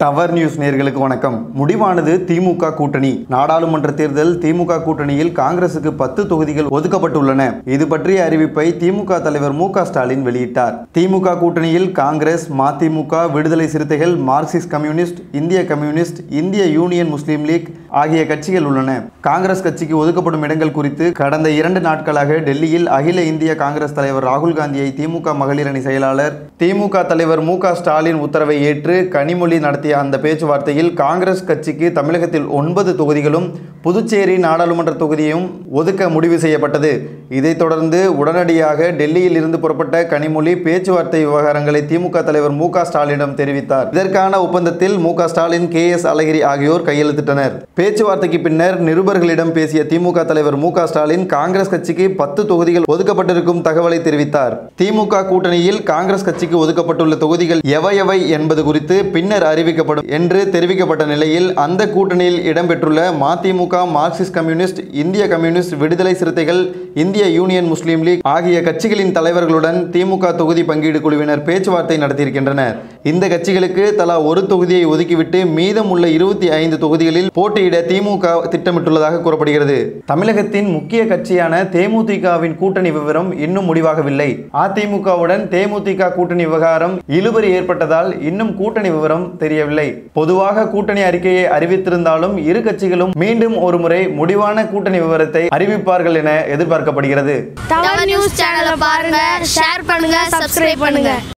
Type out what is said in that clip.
Tower news நேர்களுக்கு வணக்கம். முடிவானது திமுக கூட்டணி. நாடாளுமன்ற தேர்தல் திமுக கூட்டணியில் காங்கிரசுக்கு பத்து தொகுதிகள் ஒதுக்கப்பட்டுள்ளன. இது பற்றிய அறிவிப்பை திமுக தலைவர் மு க ஸ்டாலின் வெளியிட்டார். திமுக கூட்டணியில் காங்கிரஸ் மதிமுக விடுதலை சிறுத்தைகள் மார்க்சிஸ்ட் கம்யூனிஸ்ட் இந்திய கம்யூனிஸ்ட் இந்திய யூனியன் முஸ்லீம் லீக் ஆகிய கட்சிகள் உள்ளன. காங்கிரஸ் கட்சிக்கு ஒதுக்கப்படும் இடங்கள் குறித்து கடந்த இரண்டு நாட்களாக டெல்லியில் அகில இந்திய காங்கிரஸ் தலைவர் ராகுல் காந்தியை திமுக மகளிர் அணி செயலாளர் திமுக தலைவர் மு ஸ்டாலின் உத்தரவை ஏற்று கனிமொழி நடத்திய அந்த பேச்சுவார்த்தையில் காங்கிரஸ் கட்சிக்கு தமிழகத்தில் ஒன்பது தொகுதிகளும் புதுச்சேரி நாடாளுமன்ற தொகுதியும் ஒதுக்க முடிவு செய்யப்பட்டது. இதைத் தொடர்ந்து உடனடியாக டெல்லியில் இருந்து புறப்பட்ட கனிமொழி பேச்சுவார்த்தை விவகாரங்களை திமுக தலைவர் மு ஸ்டாலினிடம் தெரிவித்தார். இதற்கான ஒப்பந்தத்தில் மு ஸ்டாலின் கே எஸ் அழகிரி ஆகியோர் கையெழுத்திட்டனர். பேச்சுவார்த்தைக்கு பின்னர் நிருபர்களிடம் பேசிய திமுக தலைவர் மு ஸ்டாலின் காங்கிரஸ் கட்சிக்கு பத்து தொகுதிகள் ஒதுக்கப்பட்டிருக்கும் தகவலை தெரிவித்தார். திமுக கூட்டணியில் காங்கிரஸ் கட்சிக்கு ஒதுக்கப்பட்டுள்ள தொகுதிகள் எவை எவை என்பது குறித்து பின்னர் அறிவிக்கப்படும் என்று தெரிவிக்கப்பட்ட நிலையில் அந்த கூட்டணியில் இடம்பெற்றுள்ள மதிமுக மார்க்சிஸ்ட் கம்யூனிஸ்ட் இந்திய கம்யூனிஸ்ட் விடுதலை சிறுத்தைகள் இந்திய யூனியன் முஸ்லீம் லீக் ஆகிய கட்சிகளின் தலைவர்களுடன் திமுக தொகுதி பங்கீடு குழுவினர் பேச்சுவார்த்தை நடத்தியிருக்கின்றனர். இந்த கட்சிகளுக்கு தலா ஒரு தொகுதியை ஒதுக்கிவிட்டு மீதம் உள்ள இருபத்தி ஐந்து தொகுதிகளில் போட்டியிட திமுக திட்டமிட்டுள்ளதாக கூறப்படுகிறது. தமிழகத்தின் முக்கிய கட்சியான தேமுதிகவின் கூட்டணி விவரம் இன்னும் முடிவாகவில்லை. அதிமுகவுடன் தேமுதிக கூட்டணி விவகாரம் இழுபறி ஏற்பட்டதால் இன்னும் கூட்டணி விவரம் தெரியவில்லை. பொதுவாக கூட்டணி அறிக்கையை அறிவித்திருந்தாலும் இரு கட்சிகளும் மீண்டும் ஒருமுறை முடிவான கூட்டணி விவரத்தை அறிவிப்பார்கள் என எதிர்பார்க்கப்படுகிறது. பாருங்க ஷேர் பண்ணுங்க சப்ஸ்கிரைப் பண்ணுங்க.